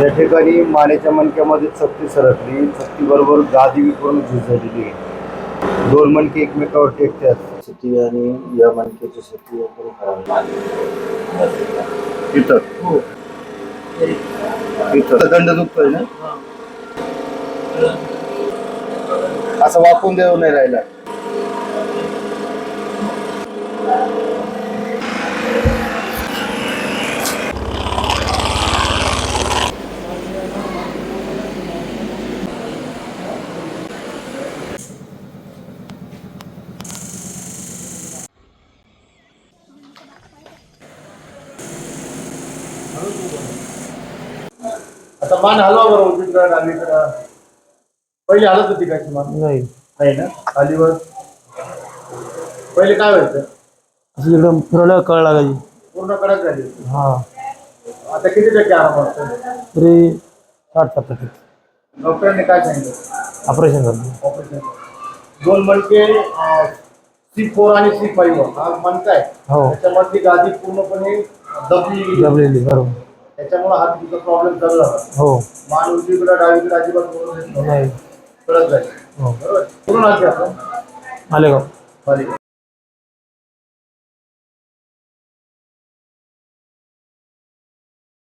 या ठिकाणी मानेच्या मणक्यामध्ये चपटी सरकली चपटी बरोबर गादी विकून झूज झालेली आहे दोन मणके एकमेकावर टेकतात. शेती आणि या मणक्याची शेती वगैरे इथं हो. इथं दंड दुखतोय ना? असं वाकून देऊ नाही राहिला. आता मान हलवा बरं उजवीकडं डावीकडं पहिले हलत होती का मान नाही. नाही ना? खालीवर. पहिले काय व्हायचं? असं एकदम फिरवलं कळ लागायची. पूर्ण कडक झाली होती. हा. आता किती टक्के आराम वाटतो? तरी साठ सत्तर टक्के. डॉक्टरांनी काय सांगितलं? ऑपरेशन झालं. ऑपरेशन. दोन मणके सी फोर आणि सी फाईव्ह हा मणका आहे. हो. त्याच्यामधली गादी पूर्णपणे दबली जमलेली बरोबर. त्याच्यामुळे हा तुझा प्रॉब्लेम चालू झाला हो. मान उजवीकडे डावीकडे अजिबात बोलून. नाही. कडक झाली हो. बरोबर? पूर्ण आलते आपण? मालेगाव. खाली